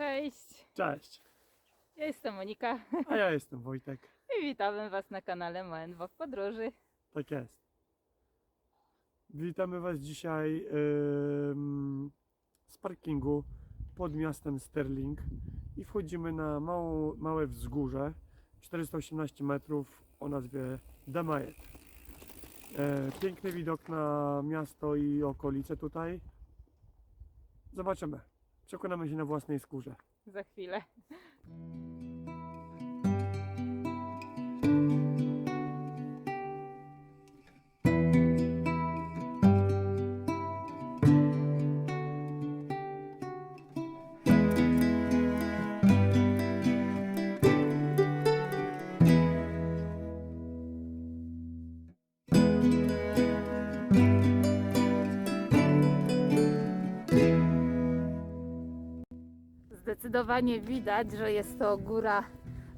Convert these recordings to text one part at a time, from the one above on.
Cześć, Cześć, ja jestem Monika a ja jestem Wojtek. i witamy Was na kanale Moenwo w podróży. Tak jest. Witamy Was dzisiaj ym, z parkingu pod miastem Sterling i wchodzimy na małą, małe wzgórze 418 metrów o nazwie Demajet. E, piękny widok na miasto i okolice tutaj. Zobaczymy. Przekonamy się na własnej skórze. Za chwilę. Zdecydowanie widać, że jest to góra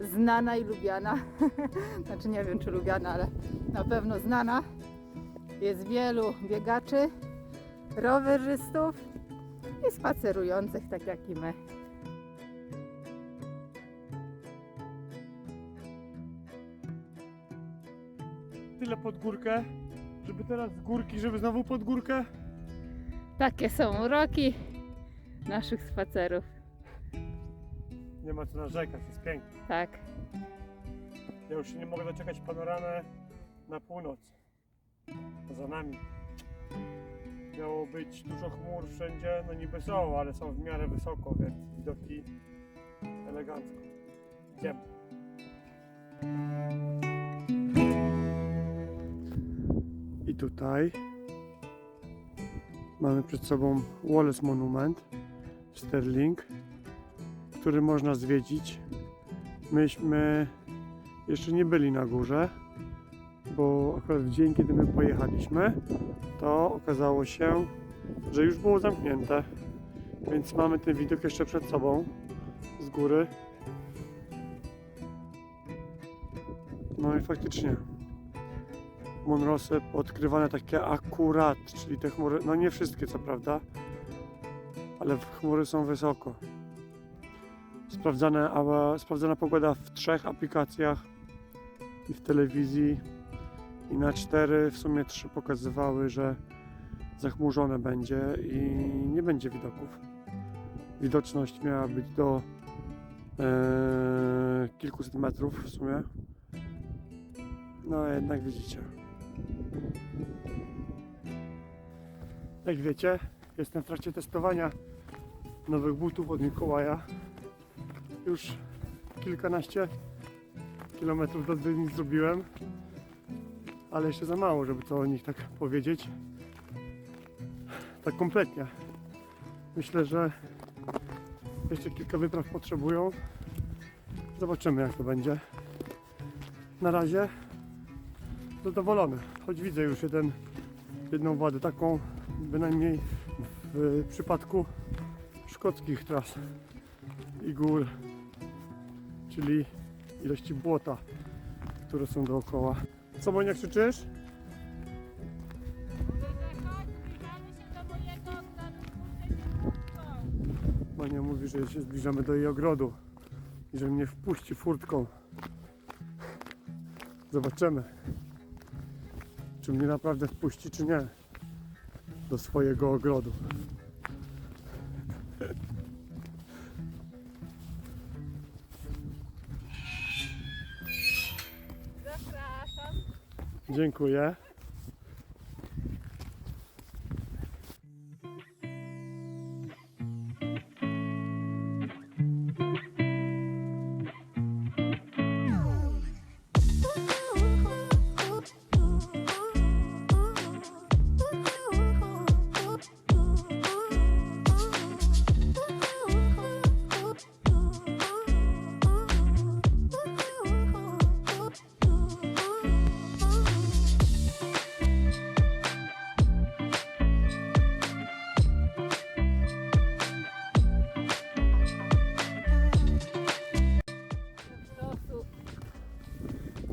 znana i lubiana. Znaczy nie wiem czy lubiana, ale na pewno znana. Jest wielu biegaczy, rowerzystów i spacerujących tak jak i my. Tyle pod górkę, żeby teraz z górki, żeby znowu pod górkę. Takie są uroki naszych spacerów. Nie ma co narzekać, jest pięknie. Tak. Ja już się nie mogę doczekać panoramę na północ. To za nami. Miało być dużo chmur wszędzie, no niby są, ale są w miarę wysoko, więc widoki elegancko. Idziemy. I tutaj mamy przed sobą Wallace Monument w Sterling, który można zwiedzić. Myśmy jeszcze nie byli na górze, bo akurat w dzień, kiedy my pojechaliśmy, to okazało się, że już było zamknięte. Więc mamy ten widok jeszcze przed sobą z góry. No i faktycznie Monrosy odkrywane takie akurat, czyli te chmury, no nie wszystkie co prawda, ale chmury są wysoko. Sprawdzane, a, sprawdzana pogoda w trzech aplikacjach i w telewizji i na cztery, w sumie trzy pokazywały, że zachmurzone będzie i nie będzie widoków. Widoczność miała być do e, kilkuset metrów w sumie. No a jednak widzicie. Jak wiecie, jestem w trakcie testowania nowych butów od Mikołaja. Już kilkanaście kilometrów do nich zrobiłem, ale jeszcze za mało, żeby to o nich tak powiedzieć. Tak kompletnie. Myślę, że jeszcze kilka wypraw potrzebują. Zobaczymy jak to będzie. Na razie zadowolony, choć widzę już jeden, jedną wadę taką, bynajmniej w przypadku szkockich tras i gór, czyli ilości błota, które są dookoła. Co Monia krzyczysz? Monia mówi, że się zbliżamy do jej ogrodu i że mnie wpuści furtką. Zobaczymy, czy mnie naprawdę wpuści, czy nie do swojego ogrodu. Dziękuję.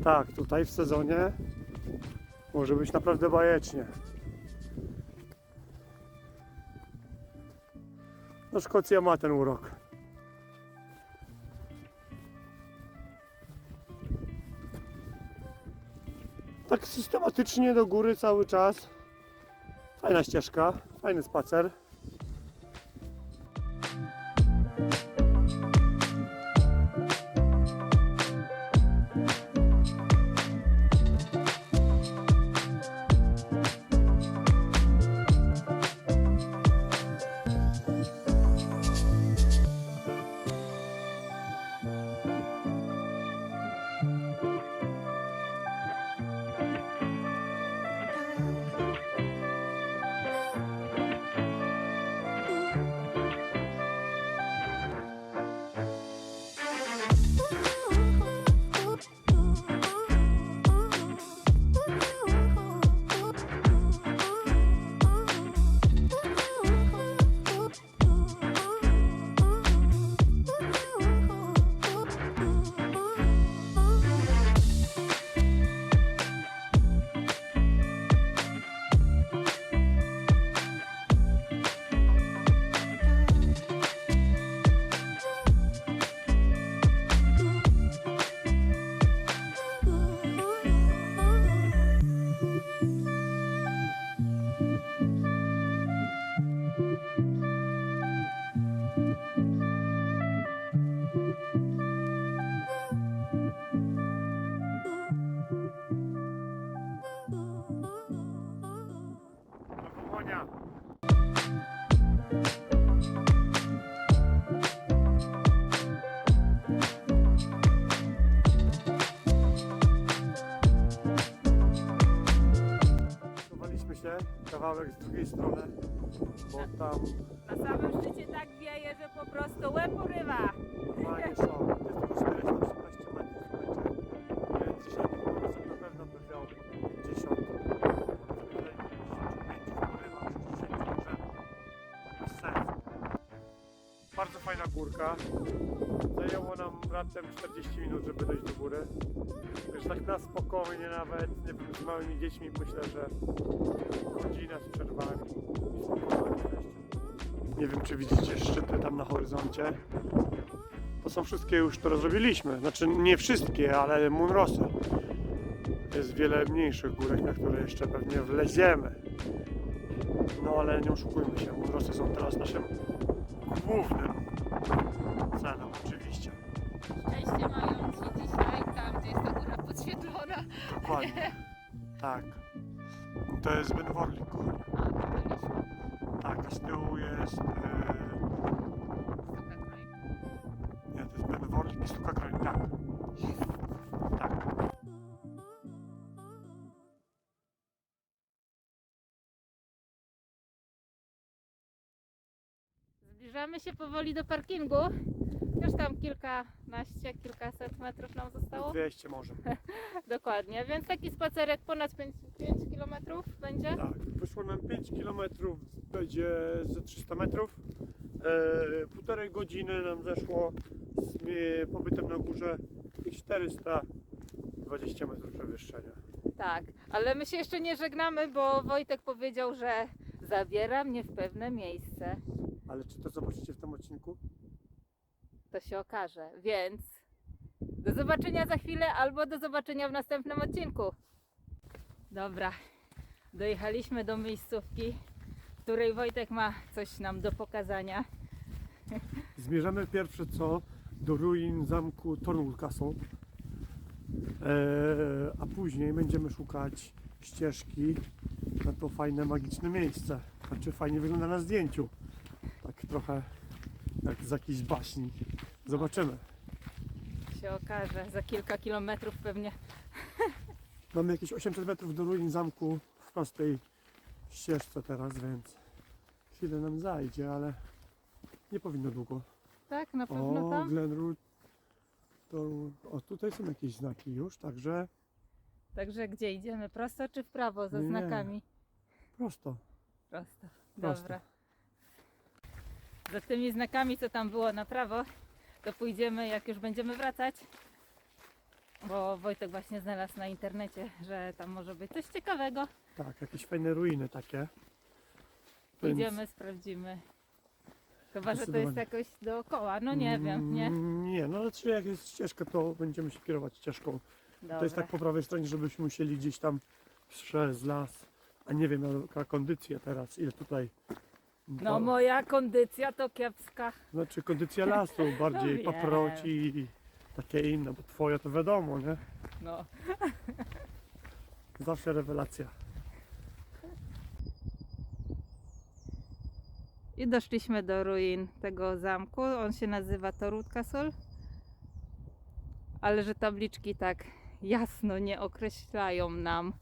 tak, tutaj w sezonie może być naprawdę bajecznie. No Szkocja ma ten urok. Tak systematycznie do góry cały czas. Fajna ścieżka, fajny spacer. Kawałek z drugiej strony, bo tam Na samym szczycie tak wieje, że po prostu łeb urywa. normalnie. To jest tylko 418 metrów, słuchajcie. Więc tym mrozem na pewno by miał 50, tutaj 55 porywa, 60 może. Bez sensu. Bardzo fajna górka. Nam raptem 40 minut, żeby dojść do góry. Już tak na spokojnie nawet, nie wiem, z małymi dziećmi myślę, że godzina z przerwami. Nie wiem, czy widzicie szczyty tam na horyzoncie. To są wszystkie już, które zrobiliśmy. Znaczy nie wszystkie, ale Munrosy. Jest wiele mniejszych górek, na które jeszcze pewnie wleziemy. No ale nie oszukujmy się, Munrosy są teraz naszym głównym celem oczywiście. Szczęście mają ci dzisiaj, tam gdzie jest ta góra podświetlona. Dokładnie. Tak. To jest Ben Worlik, kochani. A, to byliśmy. Tak, i z tyłu jest... Yy... Nie, to jest Ben Worlik i Stuka Kroń. Tak. Tak. Zbliżamy się powoli do parkingu. Już tam kilkanaście, kilkaset metrów nam zostało. 200 może. Dokładnie, więc taki spacerek ponad 5, 5 km będzie. Tak, wyszło nam 5 km, będzie ze 300 metrów. E, półtorej godziny nam zeszło z e, pobytem na górze i 420 metrów przewyższenia. Tak, ale my się jeszcze nie żegnamy, bo Wojtek powiedział, że zabiera mnie w pewne miejsce. Ale czy to zobaczycie w tym odcinku? To się okaże, więc do zobaczenia za chwilę albo do zobaczenia w następnym odcinku. Dobra, dojechaliśmy do miejscówki, w której Wojtek ma coś nam do pokazania. Zmierzamy pierwsze co do ruin zamku Thornwood Castle, e, a później będziemy szukać ścieżki na to fajne, magiczne miejsce. Znaczy fajnie wygląda na zdjęciu. Tak trochę jak z jakiejś baśni. Zobaczymy. Się okaże, za kilka kilometrów pewnie. Mamy jakieś 800 metrów do ruin zamku w prostej ścieżce teraz, więc chwilę nam zajdzie, ale nie powinno długo. Tak, na pewno O, tam. Glenroot. To, o, tutaj są jakieś znaki już, także Także gdzie idziemy? Prosto czy w prawo za Nie. znakami? prosto. Prosto. Prosto. Dobra. Za tymi znakami, co tam było na prawo, to pójdziemy, jak już będziemy wracać. Bo Wojtek właśnie znalazł na internecie, że tam może być coś ciekawego. Tak, jakieś fajne ruiny takie. Pójdziemy, sprawdzimy. Chyba, że to jest jakoś dookoła. No nie wiem, nie? Mm, Nie, no ale czy jak jest ścieżka, to będziemy się kierować ścieżką Dobra. To jest tak po prawej stronie, żebyśmy musieli gdzieś tam przez las. A nie wiem jaka kondycja teraz, ile tutaj. No to- moja kondycja to kiepska. Znaczy kondycja lasu, bardziej wiem. paproci i takie inne, bo twoja to wiadomo, nie? No. Zawsze rewelacja. I doszliśmy do ruin tego zamku. On się nazywa Torut Castle. Ale że tabliczki tak jasno nie określają nam,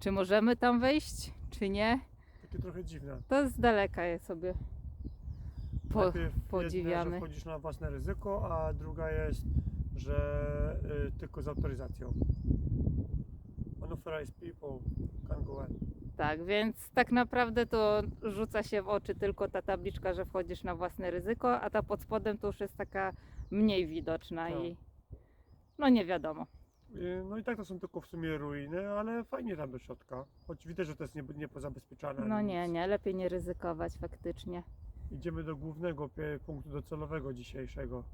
czy możemy tam wejść, czy nie. Takie trochę dziwne. To z daleka je sobie po, Najpierw Jedna, podziwiamy. że wchodzisz na własne ryzyko, a druga jest, że y, tylko z autoryzacją. Unauthorized people can go in. Tak, więc tak naprawdę to rzuca się w oczy tylko ta tabliczka, że wchodzisz na własne ryzyko, a ta pod spodem to już jest taka mniej widoczna Tak. i no nie wiadomo. Y, No i tak to są tylko w sumie ruiny, ale fajnie tam do środka. Choć widać, że to jest nie, niepozabezpieczane. No nic. nie, nie, lepiej nie ryzykować faktycznie. Idziemy do głównego punktu docelowego dzisiejszego.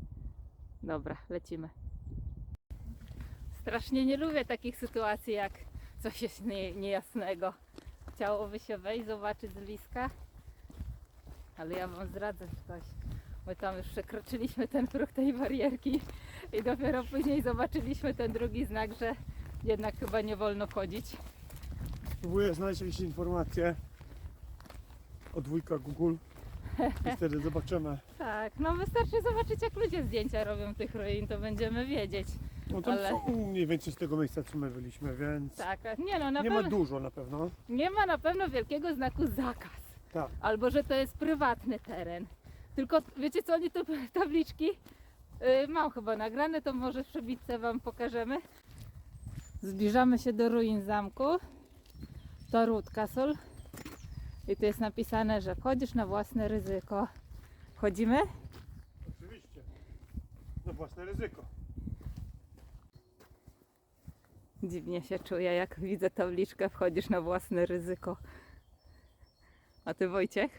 Dobra, lecimy. Strasznie nie lubię takich sytuacji, jak coś jest nie, niejasnego. Chciałoby się wejść, zobaczyć z bliska, ale ja Wam zdradzę coś. My tam już przekroczyliśmy ten próg tej barierki i dopiero później zobaczyliśmy ten drugi znak, że jednak chyba nie wolno wchodzić. Spróbuję znaleźć jakieś informacje od wujka Google i wtedy zobaczymy. Tak, no wystarczy zobaczyć, jak ludzie zdjęcia robią tych ruin, to będziemy wiedzieć. No tam Ale- są mniej więcej z tego miejsca, co my byliśmy, więc Tak, nie no, na nie pewno. ma dużo na pewno. Nie ma na pewno wielkiego znaku zakaz. Tak. Albo że to jest prywatny teren. Tylko wiecie co oni tu tabliczki? Yy, mam chyba nagrane, to może w przebitce wam pokażemy. Zbliżamy się do ruin zamku. To Root Castle. I tu jest napisane, że wchodzisz na własne ryzyko. Wchodzimy? Oczywiście. Na własne ryzyko. Dziwnie się czuję, jak widzę tabliczkę, wchodzisz na własne ryzyko. A ty Wojciech?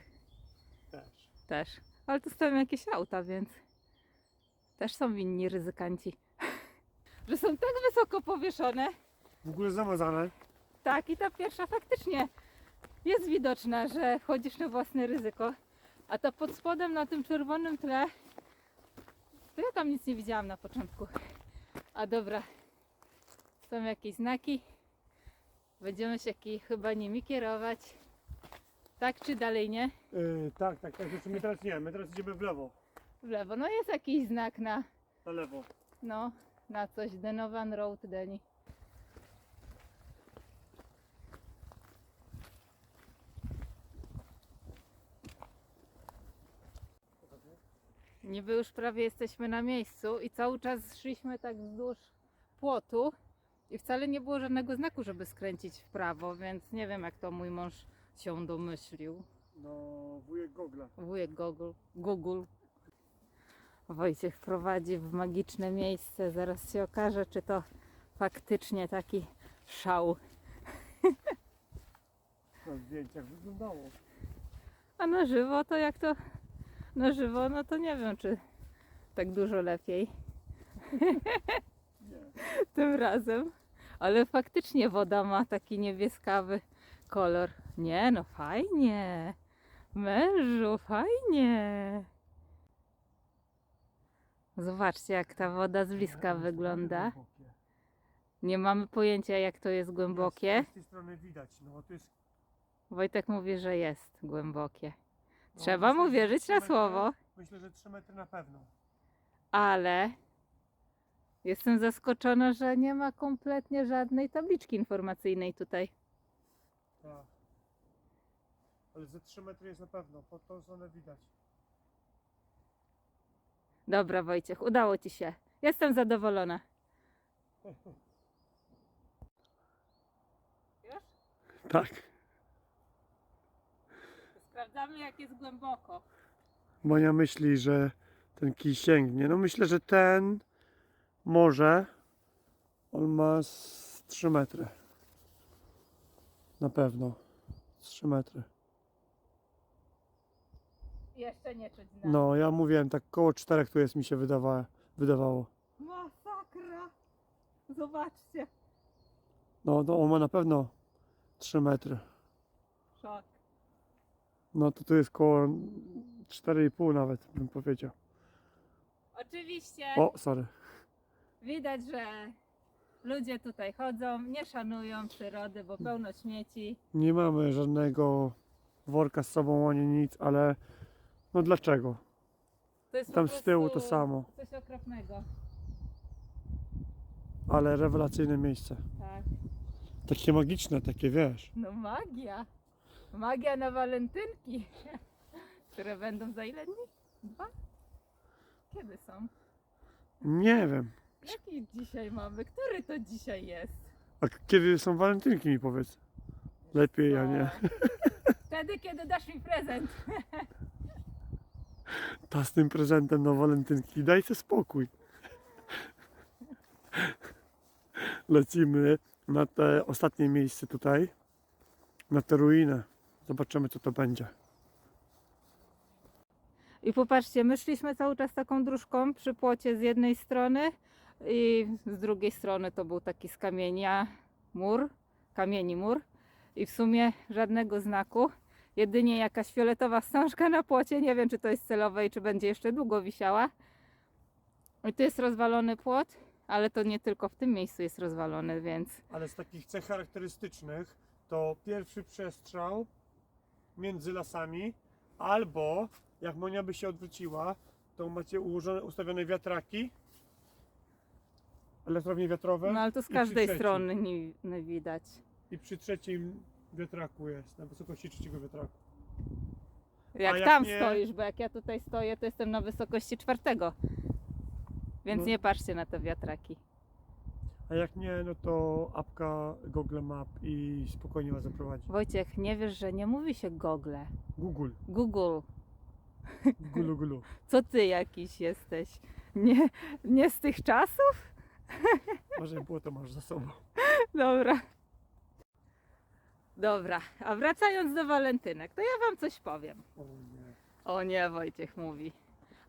Też. Też. Ale tu stoją jakieś auta, więc też są winni ryzykanci. Że są tak wysoko powieszone. W ogóle zamazane. Tak, i ta pierwsza faktycznie jest widoczna, że wchodzisz na własne ryzyko. A ta pod spodem na tym czerwonym tle, to ja tam nic nie widziałam na początku. A dobra, są jakieś znaki. Będziemy się chyba nimi kierować. Tak czy dalej nie? Yy, tak, tak, tak. Znaczy my teraz nie, my teraz idziemy w lewo. W lewo. No jest jakiś znak na, Na lewo. no, na coś. Denovan Road Deni. Niby już prawie jesteśmy na miejscu i cały czas szliśmy tak wzdłuż płotu i wcale nie było żadnego znaku, żeby skręcić w prawo, więc nie wiem jak to mój mąż się domyślił. No, wujek Gogla. Wujek Google. Google. Wojciech prowadzi w magiczne miejsce. Zaraz się okaże, czy to faktycznie taki szał. Na zdjęciach wyglądało. A na żywo to jak to na żywo, no to nie wiem, czy tak dużo lepiej Nie. tym razem. Ale faktycznie woda ma taki niebieskawy kolor. Nie, no fajnie. Mężu, fajnie. Zobaczcie, jak ta woda z bliska wygląda. Nie mamy pojęcia, jak to jest głębokie. Z tej strony widać, no to jest... Wojtek mówi, że jest głębokie. No, Trzeba mu wierzyć na słowo, Myślę, że 3 metry na pewno. ale jestem zaskoczona, że nie ma kompletnie żadnej tabliczki informacyjnej tutaj. Tak. Ale ze 3 metry jest na pewno, po tą stronę widać. Dobra, Wojciech, udało ci się. Jestem zadowolona. Już? Tak. Sprawdzamy, jak jest głęboko. Monia myśli, że ten kij sięgnie. No myślę, że ten może. On ma z 3 metry. Na pewno. Z 3 metry. Jeszcze nie czuć. No, ja mówiłem, tak koło 4 tu jest mi się wydawa, wydawało. Masakra! Zobaczcie. No, no on ma na pewno 3 metry. Szok. No to tu jest koło 4,5 nawet bym powiedział. Oczywiście O, sorry. widać, że ludzie tutaj chodzą, nie szanują przyrody, bo pełno śmieci. Nie mamy żadnego worka z sobą ani nic, ale no dlaczego? To jest po Tam z tyłu to prostu samo, Coś okropnego. ale rewelacyjne miejsce. Tak. Takie magiczne, takie wiesz. No magia. Magia na walentynki. Które będą za ile dni? Dwa? Kiedy są? Nie wiem. Jaki dzisiaj mamy? Który to dzisiaj jest? A k- kiedy są walentynki mi powiedz? Lepiej, ja nie. O. Wtedy, kiedy dasz mi prezent. Ta z tym prezentem na walentynki. Dajcie spokój. Lecimy na te ostatnie miejsce tutaj. Na tę ruinę. Zobaczymy co to będzie. I popatrzcie, my szliśmy cały czas taką dróżką przy płocie z jednej strony i z drugiej strony to był taki z kamienia mur, kamieni mur i w sumie żadnego znaku. Jedynie jakaś fioletowa wstążka na płocie, nie wiem czy to jest celowe i czy będzie jeszcze długo wisiała. I tu jest rozwalony płot, ale to nie tylko w tym miejscu jest rozwalony, więc Ale z takich cech charakterystycznych to pierwszy przestrzał między lasami albo jak Monia by się odwróciła, to macie ułożone, ustawione wiatraki elektrownie wiatrowe no ale to z każdej strony nie, nie widać. i przy trzecim wiatraku jest, na wysokości trzeciego wiatraku. Jak, jak tam nie- stoisz, bo jak ja tutaj stoję, to jestem na wysokości czwartego. Więc No. nie patrzcie na te wiatraki. A jak nie, no to apka Google Map i spokojnie was zaprowadzi. Wojciech, nie wiesz, że nie mówi się Google. Google, Google. gulu gulu. Co ty jakiś jesteś? Nie, nie z tych czasów? Może było to masz za sobą. Dobra. Dobra, a wracając do walentynek, to ja wam coś powiem. O nie. O nie, Wojciech mówi.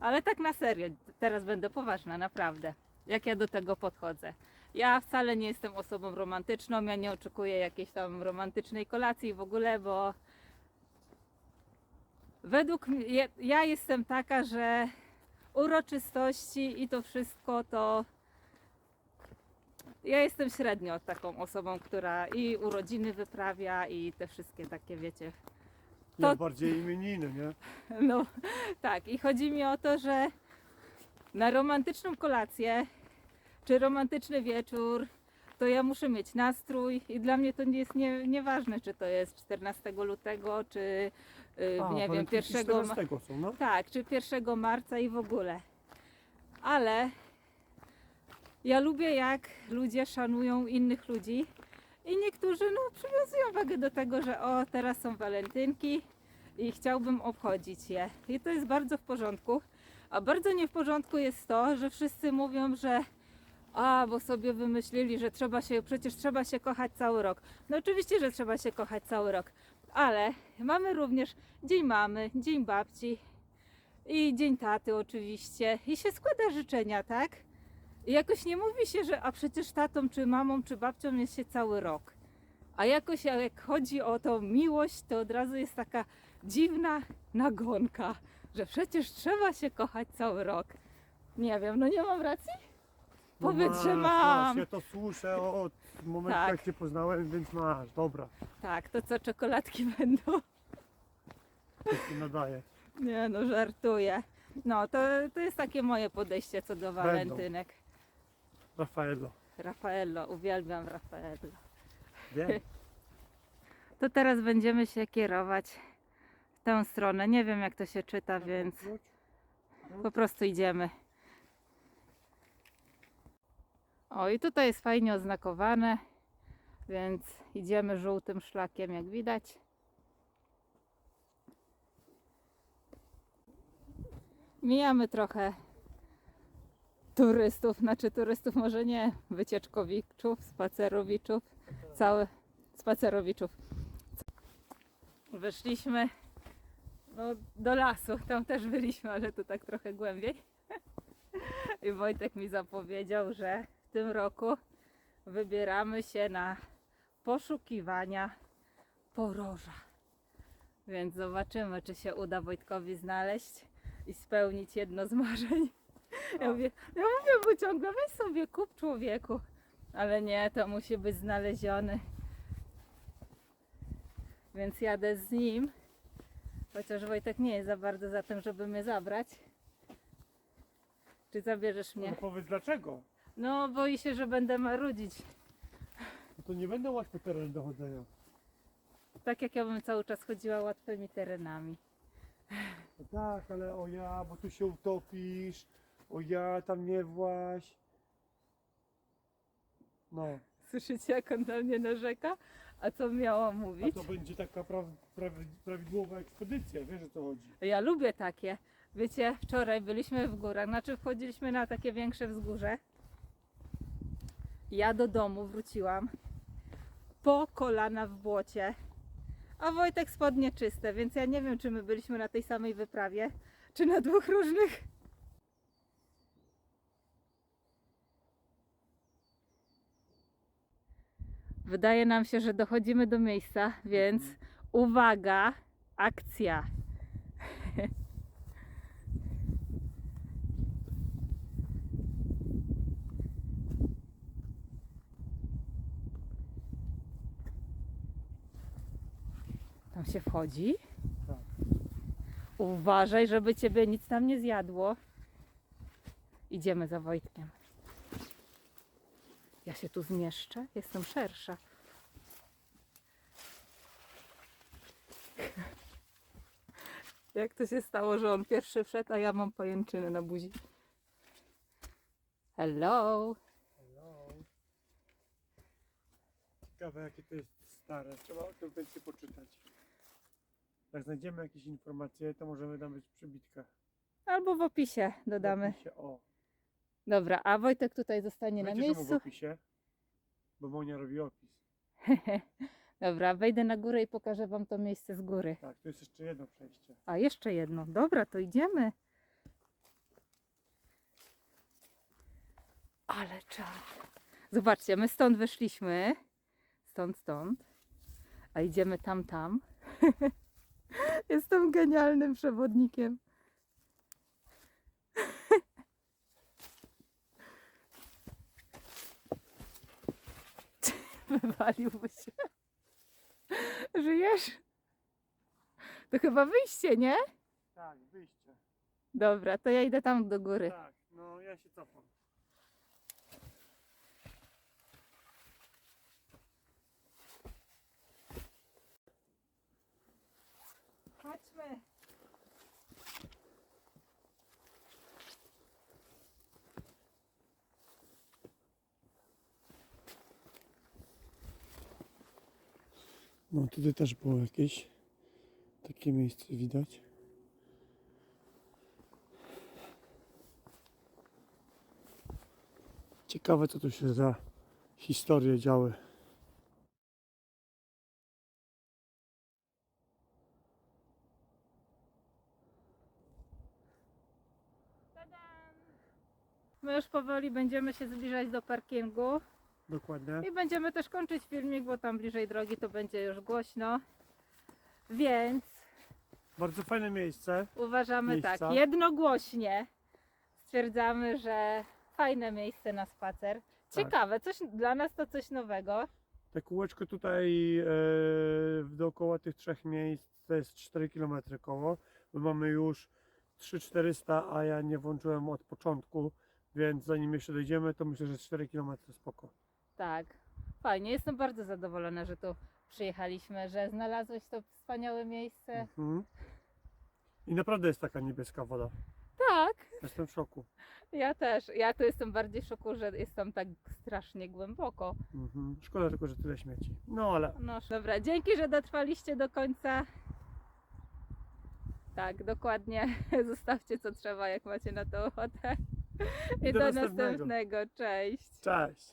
Ale tak na serio, teraz będę poważna, naprawdę. Jak ja do tego podchodzę. Ja wcale nie jestem osobą romantyczną, ja nie oczekuję jakiejś tam romantycznej kolacji w ogóle, bo według mnie, ja jestem taka, że uroczystości i to wszystko to ja jestem średnio taką osobą, która i urodziny wyprawia i te wszystkie takie, wiecie, Ja To- bardziej imieniny, nie? no tak, i chodzi mi o to, że na romantyczną kolację czy romantyczny wieczór to ja muszę mieć nastrój i dla mnie to nie jest nie, nieważne, czy to jest 14 lutego, czy yy, A, nie wiem, walentynki 1 ma- 14 są, no. tak, czy 1 marca i w ogóle. Ale ja lubię jak ludzie szanują innych ludzi i niektórzy no, przywiązują wagę do tego, że o teraz są walentynki i chciałbym obchodzić je. I to jest bardzo w porządku. A bardzo nie w porządku jest to, że wszyscy mówią, że a, bo sobie wymyślili, że trzeba się, przecież trzeba się kochać cały rok. No oczywiście, że trzeba się kochać cały rok, ale mamy również Dzień Mamy, Dzień Babci i Dzień Taty oczywiście. I się składa życzenia, tak? I jakoś nie mówi się, że a przecież tatą, czy mamą, czy babcią jest się cały rok. A jakoś jak chodzi o tą miłość, to od razu jest taka dziwna nagonka, że przecież trzeba się kochać cały rok. Nie wiem, no nie mam racji? Powiedz, że masz, mam. Masz, ja to słyszę od momentu, Tak. jak cię poznałem, więc masz, dobra. Tak, to co czekoladki będą? To się nadaje. Nie no, żartuję. No, to, to jest takie moje podejście co do walentynek. Rafaelo. Raffaello, uwielbiam Raffaello. Wiem. To teraz będziemy się kierować w tę stronę. Nie wiem jak to się czyta, więc po prostu idziemy. O i tutaj jest fajnie oznakowane, więc idziemy żółtym szlakiem jak widać. Mijamy trochę turystów, znaczy turystów może nie, wycieczkowiczów, spacerowiczów, całe spacerowiczów. Weszliśmy no, do lasu, tam też byliśmy, ale tu tak trochę głębiej. I Wojtek mi zapowiedział, że w tym roku wybieramy się na poszukiwania poroża. Więc zobaczymy, czy się uda Wojtkowi znaleźć i spełnić jedno z marzeń. Ja mówię, ja mówię mu ciągle, weź sobie kup człowieku. Ale nie, to musi być znaleziony. Więc jadę z nim. Chociaż Wojtek nie jest za bardzo za tym, żeby mnie zabrać. Czy zabierzesz mnie? No powiedz dlaczego? No, boi się, że będę marudzić. No to nie będą łatwe tereny do chodzenia. Tak jak ja bym cały czas chodziła łatwymi terenami. No tak, ale o ja, bo tu się utopisz. O ja, tam nie właś. No, Słyszycie, jak on na mnie narzeka? A co miała a mówić? to będzie taka pra, pra, prawidłowa ekspedycja, wiesz o co chodzi. Ja lubię takie. Wiecie, wczoraj byliśmy w górach, znaczy wchodziliśmy na takie większe wzgórze. Ja do domu wróciłam po kolana w błocie, a Wojtek spodnie czyste, więc ja nie wiem, czy my byliśmy na tej samej wyprawie, czy na dwóch różnych. Wydaje nam się, że dochodzimy do miejsca, więc uwaga, akcja. Tam się wchodzi. Tak. Uważaj, żeby ciebie nic tam nie zjadło. Idziemy za Wojtkiem. Ja się tu zmieszczę, jestem szersza. Jak to się stało, że on pierwszy wszedł, a ja mam pajęczynę na buzi? Hello! Hello. Ciekawe jakie to jest stare, trzeba o tym więcej poczytać. Jak znajdziemy jakieś informacje, to możemy być przybitkę. Albo w opisie W dodamy. opisie, o. Dobra, a Wojtek tutaj zostanie na czemu w miejscu. opisie? Bo Monia robi opis. Dobra, wejdę na górę i pokażę wam to miejsce z góry. Tak, tu jest jeszcze jedno przejście. A jeszcze jedno. Dobra, to idziemy. Ale czad. Zobaczcie, my stąd wyszliśmy. Stąd, stąd. A idziemy tam, tam. Jestem genialnym przewodnikiem. Wywaliłby się. Żyjesz? To chyba wyjście, nie? Tak, wyjście. Dobra, to ja idę tam do góry. Tak, no ja się cofam. No tutaj też było jakieś takie miejsce widać. Ciekawe co tu się za historie działy. My już powoli będziemy się zbliżać do parkingu Dokładnie. i będziemy też kończyć filmik, bo tam bliżej drogi to będzie już głośno. Więc Bardzo fajne miejsce. uważamy Miejsca. tak, jednogłośnie stwierdzamy, że fajne miejsce na spacer. Tak. Ciekawe, coś dla nas to coś nowego. Te kółeczko tutaj e, dookoła tych trzech miejsc to jest 4 km koło. My mamy już 3400, a ja nie włączyłem od początku, więc zanim jeszcze dojdziemy, to myślę, że 4 km spoko. Tak, fajnie. Jestem bardzo zadowolona, że tu przyjechaliśmy, że znalazłeś to wspaniałe miejsce. Mhm. I naprawdę jest taka niebieska woda. Tak, Jestem w szoku. ja też. Ja tu jestem bardziej w szoku, że jest tam tak strasznie głęboko. Mhm. Szkoda tylko, że tyle śmieci. No ale No dobra, dzięki, że dotrwaliście do końca. Tak, dokładnie. Zostawcie co trzeba, jak macie na to ochotę. I Do do następnego. następnego. Cześć. cześć.